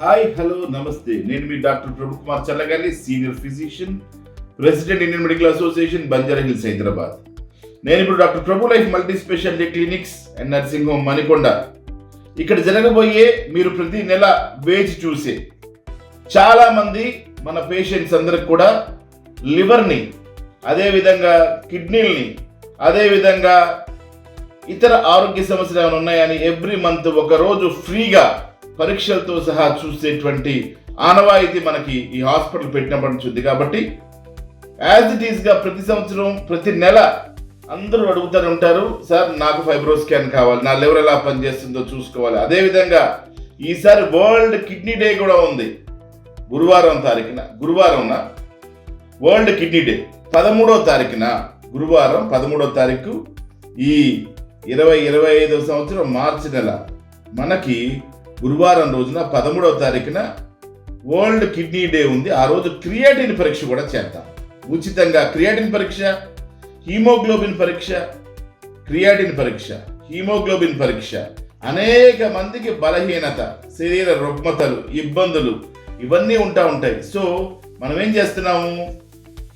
Hi hello నమస్తే. నేను మీ doctor Prabhu Kumar Challagali senior physician president Indian medical association Banjara hills Hyderabad. నేను ఇప్పుడు doctor Prabhu life multi speciality clinics and nursing home Manikonda. ఇక్కడ జరగబోయే మీరు ప్రతి నెల వేచి చూసే చాలా మంది మన పేషెంట్స్ అందరికి కూడా లివర్ని అదేవిధంగా కిడ్నీల్ని అదేవిధంగా ఇతర ఆరోగ్య సమస్యలు ఏమైనా ఉన్నాయని ఎవ్రీ మంత్ ఒక రోజు ఫ్రీగా పరీక్షలతో సహా చూసేటువంటి ఆనవాయితీ మనకి ఈ హాస్పిటల్ పెట్టినప్పటి నుంచి ఉంది కాబట్టి యాజ్ ఇట్ ఈస్గా ప్రతి సంవత్సరం ప్రతి నెల అందరూ అడుగుతూనే ఉంటారు సార్ నాకు ఫైబ్రో స్కాన్ కావాలి నా లివర్ ఎలా పనిచేస్తుందో చూసుకోవాలి. అదేవిధంగా ఈసారి వరల్డ్ కిడ్నీ డే కూడా ఉంది గురువారం తారీఖున గురువారంన వరల్డ్ కిడ్నీ డే. పదమూడో తారీఖున గురువారం పదమూడో తారీఖు ఈ ఇరవై ఇరవై ఐదవ సంవత్సరం మార్చి నెల మనకి గురువారం రోజున పదమూడవ తారీఖున వరల్డ్ కిడ్నీ డే ఉంది. ఆ రోజు క్రియాటిన్ పరీక్ష కూడా చేద్దాం. ఉచితంగా క్రియాటిన్ పరీక్ష హీమోగ్లోబిన్ పరీక్ష క్రియాటిన్ పరీక్ష హీమోగ్లోబిన్ పరీక్ష. అనేక మందికి బలహీనత శరీర రుగ్మతలు ఇబ్బందులు ఇవన్నీ ఉంటా ఉంటాయి. సో మనం ఏం చేస్తున్నాము?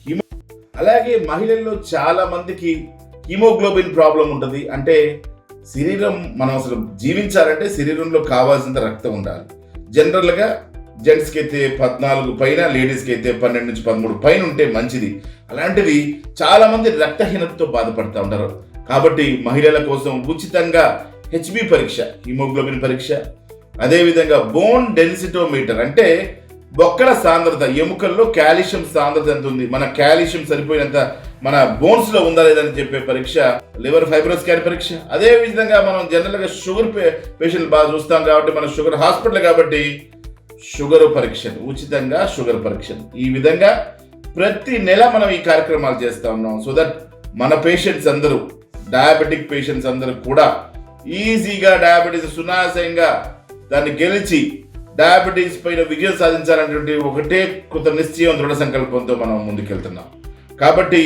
హిమో అలాగే మహిళల్లో చాలా మందికి హీమోగ్లోబిన్ ప్రాబ్లం ఉంటుంది. అంటే శరీరం మనం అసలు జీవించాలంటే శరీరంలో కావాల్సినంత రక్తం ఉండాలి. జనరల్గా జెంట్స్కి అయితే పద్నాలుగు పైన లేడీస్కి అయితే పన్నెండు నుంచి పదమూడు పైన ఉంటే మంచిది. అలాంటివి చాలామంది రక్తహీనతతో బాధపడుతూ ఉంటారు. కాబట్టి మహిళల కోసం ఉచితంగా హెచ్బి పరీక్ష హిమోగ్లోబిన్ పరీక్ష అదేవిధంగా బోన్ డెన్సిటోమీటర్ అంటే బొక్కల సాంద్రత ఎముకల్లో కాల్షియం సాంద్రత ఎంత ఉంది? మన కాల్షియం సరిపోయినంత మన బోన్స్లో ఉందా లేదని చెప్పే పరీక్ష లివర్ ఫైబ్రోస్ స్కాన్ పరీక్ష. అదే విధంగా మనం జనరల్గా షుగర్ పేషెంట్ బాగా చూస్తాం కాబట్టి మన షుగర్ హాస్పిటల్ కాబట్టి షుగర్ పరీక్షలు ఉచితంగా షుగర్ పరీక్షలు ఈ విధంగా ప్రతి నెల మనం ఈ కార్యక్రమాలు చేస్తా ఉన్నాం. సో దట్ మన పేషెంట్స్ అందరూ డయాబెటిక్ పేషెంట్స్ అందరూ కూడా ఈజీగా డయాబెటీస్ సునాశయంగా దాన్ని గెలిచి డయాబెటీస్ పైన విజయం సాధించాలనేటువంటి ఒకటే కృత నిశ్చయం దృఢ సంకల్పంతో మనం ముందుకెళ్తున్నాం. కాబట్టి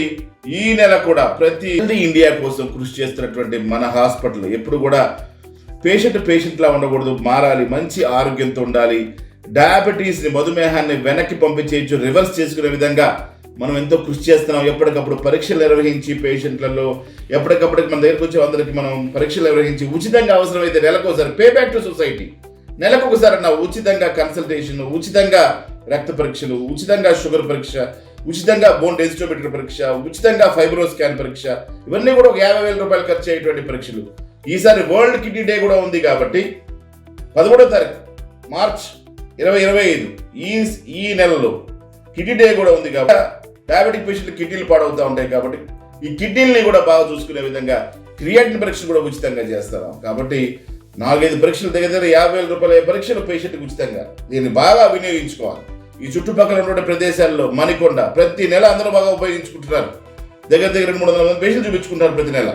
ఈ నెల కూడా ప్రతి ఇండియా కోసం కృషి చేస్తున్నటువంటి మన హాస్పిటల్ ఎప్పుడు కూడా పేషెంట్ పేషెంట్లా ఉండకూడదు. మారాలి మంచి ఆరోగ్యంతో ఉండాలి. డయాబెటీస్ని మధుమేహాన్ని వెనక్కి పంపించేయచ్చు రివర్స్ చేసుకునే విధంగా మనం ఎంతో కృషి చేస్తున్నాం. ఎప్పటికప్పుడు పరీక్షలు నిర్వహించి పేషెంట్లలో ఎప్పటికప్పటికి మన దగ్గరకు వచ్చే అందరికి మనం పరీక్షలు నిర్వహించి ఉచితంగా అవసరమైతే నెలకోసారి పే బ్యాక్ టు సొసైటీ. నెలకు ఒకసారి నా ఉచితంగా కన్సల్టేషన్ ఉచితంగా రక్త పరీక్షలు ఉచితంగా షుగర్ పరీక్ష ఉచితంగా బోన్ డెన్సిటోమీటర్ పరీక్ష ఉచితంగా ఫైబ్రో స్కాన్ పరీక్ష ఇవన్నీ కూడా ఒక యాభై వేల రూపాయలు ఖర్చు అయ్యేటువంటి పరీక్షలు. ఈసారి వరల్డ్ కిడ్నీ డే కూడా ఉంది కాబట్టి పదమూడో తారీఖు మార్చ్ ఇరవై ఇరవై ఐదు ఈ ఈ నెలలో కిడ్నీ డే కూడా ఉంది కాబట్టి డయాబెటిక్ పేషెంట్లు కిడ్నీలు పాడవుతూ ఉంటాయి కాబట్టి ఈ కిడ్నీలని కూడా బాగా చూసుకునే విధంగా క్రియాటిన్ పరీక్షలు కూడా ఉచితంగా చేస్తాం. కాబట్టి నాలుగైదు పరీక్షలు దగ్గర దగ్గర యాభై వేల రూపాయల పరీక్షలు పేషెంట్కి ఉచితంగా. దీన్ని బాగా వినియోగించుకోవాలి. ఈ చుట్టుపక్కల ఉన్నటువంటి ప్రదేశాల్లో మణికొండ ప్రతి నెల అందరూ బాగా ఉపయోగించుకుంటున్నారు. దగ్గర దగ్గర రెండు మూడు వందల మంది పేషెంట్ చూపించుకుంటారు ప్రతి నెల.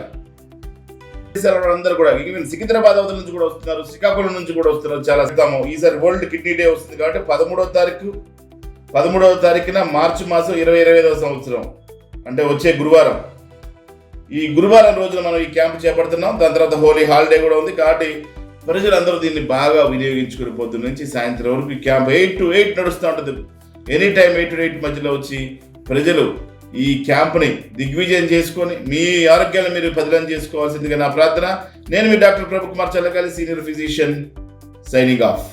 అందరూ కూడా ఈవెన్ సికింద్రాబాద్ అవతల నుంచి కూడా వస్తున్నారు శ్రీకాకుళం నుంచి కూడా వస్తున్నారు చాలా. ఇస్తాము ఈసారి వరల్డ్ కిడ్నీ డే వస్తుంది కాబట్టి పదమూడవ తారీఖు పదమూడవ తారీఖున మార్చి మాసం ఇరవై ఇరవై ఐదవ సంవత్సరం అంటే వచ్చే గురువారం. ఈ గురువారం రోజున మనం ఈ క్యాంప్ చేపడుతున్నాం. దాని తర్వాత హోలీ హాలిడే కూడా ఉంది కాబట్టి ప్రజలందరూ దీన్ని బాగా వినియోగించుకుని పొద్దున్న నుంచి సాయంత్రం వరకు క్యాంప్ ఎయిట్ టు ఎయిట్ నడుస్తూ ఉంటుంది. Any time eight to eight మధ్యలో వచ్చి ప్రజలు ఈ క్యాంప్ని దిగ్విజయం చేసుకొని మీ ఆరోగ్యాన్ని మీరు పదిలం చేసుకోవాల్సిందిగా నా ప్రార్థన. నేను మీ doctor Prabhu Kumar Challakali senior physician signing off